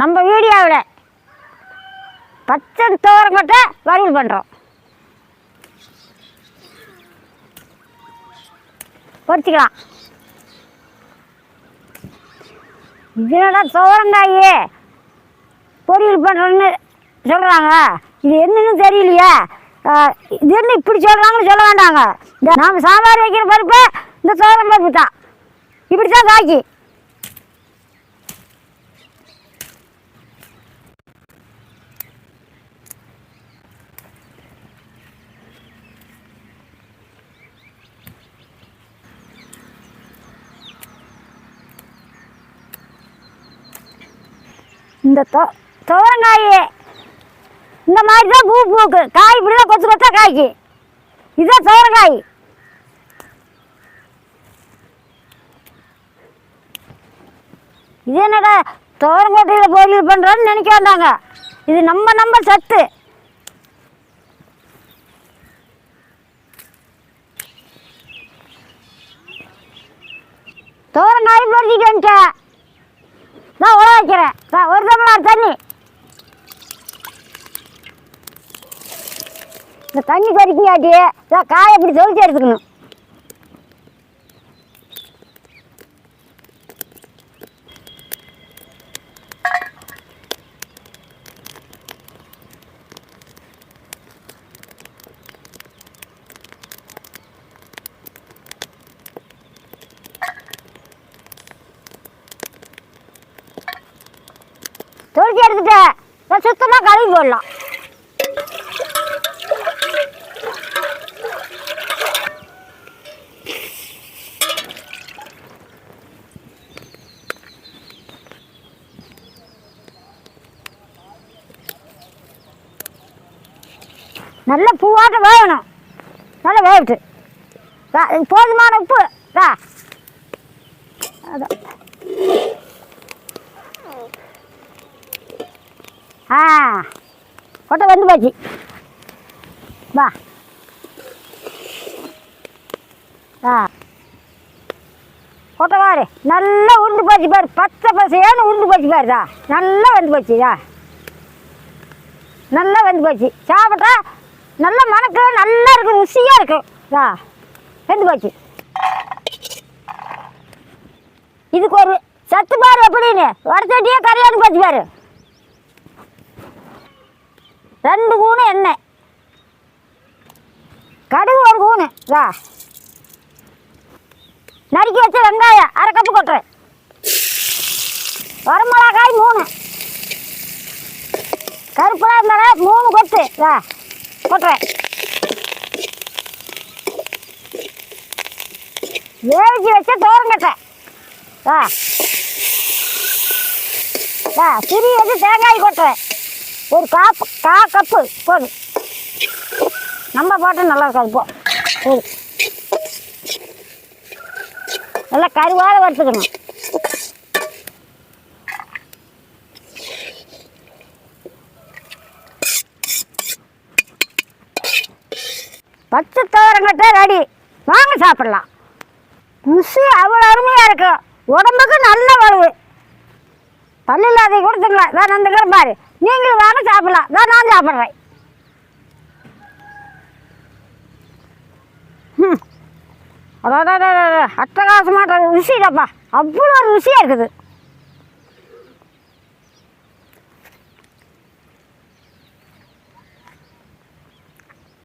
நம்ம வீடியோவில் பச்சை துவரங்கொட்டை வறுவல் பண்ணுறோம் பொரிச்சிக்கலாம் இதனடா துவரங்காயே பொரியல் பண்ணுறோன்னு சொல்கிறாங்க இது என்னன்னு தெரியலையே. இது என்ன இப்படி சொல்கிறாங்கன்னு சொல்ல வேண்டாங்க. இந்த நாம் சாம்பார் வைக்கிற பருப்பு இந்த சோரம் பருப்பு தான். இப்படி தான் காய்க்கு இந்த தொ துவரங்காய் இந்த மாதிரி தான் பூ பூக்கு. காய் இப்படி தான் கொத்து கொத்தா காய்க்கு. இதுதான் துவரங்காய் இது என்னடா? துவரங்கோட்டையில் பொரியல் பண்ணுறோன்னு நினைக்க வேண்டாங்க. இது நம்ம நம்ம சத்து. துவரங்காய் பொரிச்சிட்டு நான் உழ வைக்கிறேன். ஒரு டம்ளர் தண்ணி. இந்த தண்ணி கறிக்காட்டி இதான் காயை இப்படி தொளிச்சு எடுத்துக்கணும். தொளிச்சு எடுத்துட்டேன் நான் சுத்தமாக கழுவி போடலாம். நல்ல பூவாட்ட வேகணும். நல்லா வேகட்டு. போதுமான உப்பு. அதான். ஆ கொட்டை வந்து போச்சு. வா. ஆ. கொட்டை பாரு நல்லா உருண்டு போச்சு பாரு. பச்சை பசையான உருண்டு போச்சு பாருதா நல்லா வந்து போச்சுதா நல்லா வந்து போச்சு. சாப்பிட்டா நல்லா மணக்கு நல்லா இருக்கும் ருசியாக இருக்கும் ஆ வெந்து போச்சு. இதுக்கு ஒரு சத்து பாரு எப்படின்னு. வடச்சட்டியே கரையான்னு போச்சு பாரு. ரெண்டு கூணு எண்ணெய். கடுகு ஒரு கூணு வா. நறுக்கி வச்ச வெங்காயம் அரை கப்பு கொட்டுறேன். வரமிளகாய் மூணு. கருப்பெல்லாம் இருந்தாலும் மூணு கொத்து வா. கொட்டுறேன். வேவிச்சு வச்ச தோரங்கட்டை வா. வா திரி வச்சு தேங்காய் கொட்டுறேன். ஒரு காப்பு கா கப்பு போதும். நம்ம பாட்டு நல்லா இருக்காது போ. போதும். நல்லா கருவாக வறுத்துக்கணும். பச்சை துவரங்கட்ட ரெடி. வாங்க சாப்பிடலாம். ருசி அவ்வளோ அருமையாக இருக்கும் உடம்புக்கு நல்ல வலு. பல்லு அதை கொடுத்துக்கலாம் தான் அந்த பாரு. நீங்களும் வாங்க சாப்பிடலாம். தான் நான் சாப்பிட்றேன். ம் அதான் அட்டகாசமாக ருசிடப்பா அவ்வளோ ருசியாக இருக்குது.